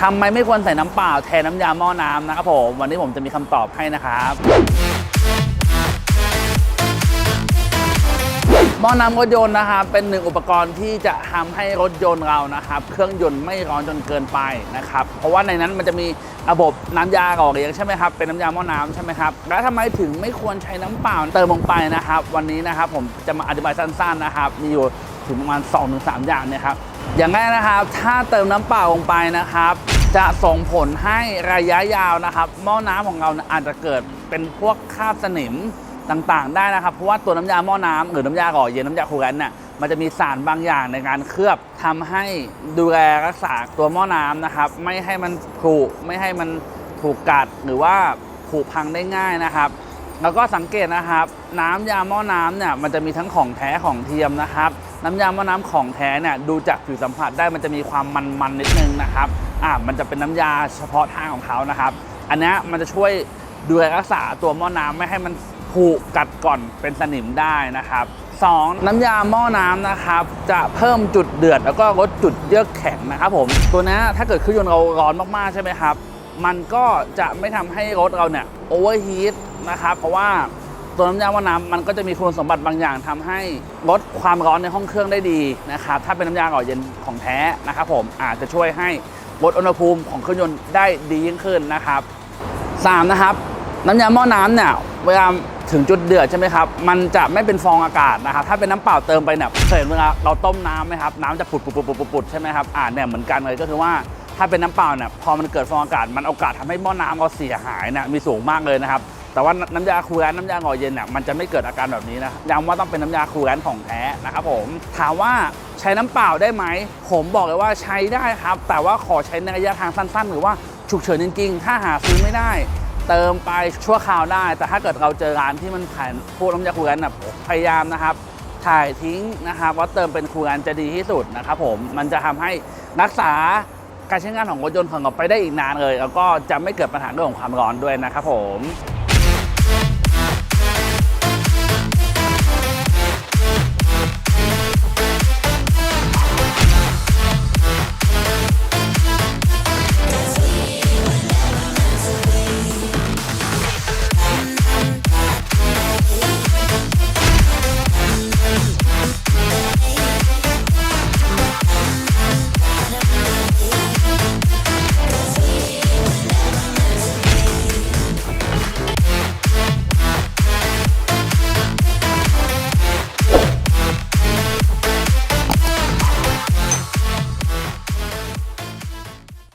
ทำไมไม่ควรใส่น้ำเปล่าแทนน้ำยาหม้อน้ำนะครับผมวันนี้ผมจะมีคำตอบให้นะครับหม้อน้ำรถยนต์นะครับเป็นหนึ่งอุปกรณ์ที่จะทำให้รถยนต์เรานะครับ เครื่องยนต์ไม่ร้อนจนเกินไปนะครับ เพราะว่าในนั้นมันจะมีระบบน้ำยาหล่อเลี้ยงใช่ไหมครับเป็นน้ำยาหม้อน้ำใช่ไหมครับแล้วทำไมถึงไม่ควรใช้น้ำเปล่าเติมลงไปนะครับ วันนี้นะครับผมจะมาอธิบายสั้นๆนะครับ มีอยู่ถึงประมาณ 2-3 อย่างนะครับ อย่างแรกนะครับ ถ้าเติมน้ำเปล่าลงไปนะครับ จะส่งผลให้ระยะยาวนะครับ หม้อน้ำของเราอาจจะเกิดเป็นพวกคราบสนิมต่างๆ ได้นะครับ เพราะว่าตัวน้ำยาหม้อน้ำหรือน้ำยาหล่อเย็นน้ำยาคูลแลนต์เนี่ยมันจะมีสารบางอย่างในการเคลือบทำให้ดูแลรักษาตัวหม้อน้ำนะครับ ไม่ให้มันผุไม่ให้มันถูกกัดหรือว่าผุพังได้ง่ายนะครับ แล้วก็สังเกตนะครับ น้ำยาหม้อน้ำเนี่ยมันจะมีทั้งของแท้ของเทียมนะครับ น้ำยาหม้อน้ำของแท้เนี่ยดูจากผิวสัมผัสได้มันจะมีความมันๆนิดนึงนะครับอ่ามันจะเป็นน้ำยาเฉพาะทางของเขานะครับ อันนี้มันจะช่วยดูแลรักษาตัวหม้อน้ำไม่ให้มันผุกัดก่อนเป็นสนิมได้นะครับสองน้ำยาหม้อน้ำนะครับ จะเพิ่มจุดเดือด แล้วก็ลดจุดเยือกแข็งนะครับผมตัวนี้ถ้าเกิดเครื่องยนต์เราร้อนมากๆใช่ไหมครับ มันก็จะไม่ทำให้รถเราเนี่ยโอเวอร์ฮีทนะครับ เพราะว่า ตัวน้ำยาหม้อน้ำมันก็จะมีคุณสมบัติบางอย่างทำให้ลดความร้อนในห้องเครื่องได้ดีนะครับถ้าเป็นน้ำยาหล่อเย็นของแท้นะครับผมอาจจะช่วยให้ลดอุณหภูมิของเครื่องยนต์ได้ดียิ่งขึ้นนะครับสามนะครับน้ำยาหม้อน้ำเนี่ยเวลาถึงจุดเดือดใช่ไหมครับ มันจะไม่เป็นฟองอากาศนะครับ ถ้าเป็นน้ำเปล่าเติมไปเนี่ยเคยเห็นเวลาเราต้มน้ำไหมครับ น้ำจะปุดปุดปุดปุดปุดปุดใช่ไหมครับ อ่าเนี่ยเหมือนกันเลยก็คือว่าถ้าเป็นน้ำเปล่าเนี่ยพอมันเกิดฟองอากาศ มันโอกาสทำให้หม้อน้ำเราเสียหายเนี่ยมีสูงมากเลยนะครับ แต่ว่าน้ำยาคูลแลนน้ำยาหล่อเย็นเนี่ยมันจะไม่เกิดอาการแบบนี้นะย้ำว่าต้องเป็นน้ำยาคูลแลนของแท้นะครับผมถามว่าใช้น้ำเปล่าได้ไหม ผมบอกเลยว่าใช้ได้ครับ แต่ว่าขอใช้ในระยะทางสั้น ๆ หรือว่าฉุกเฉินจริงๆ ถ้าหาซื้อไม่ได้ เติมไปชั่วคราวได้ แต่ถ้าเกิดเราเจอร้านที่มันขายพวกน้ำยาคูลแลนต์น่ะพยายามนะครับถ่ายทิ้งนะครับว่าเติมเป็นคูลแลนจะดีที่สุดนะครับผมมันจะทำให้รักษาการใช้งานของรถยนต์ของเราไปได้อีกนานเลย แล้วก็จะไม่เกิดปัญหาเรื่องของความร้อนด้วยนะครับผม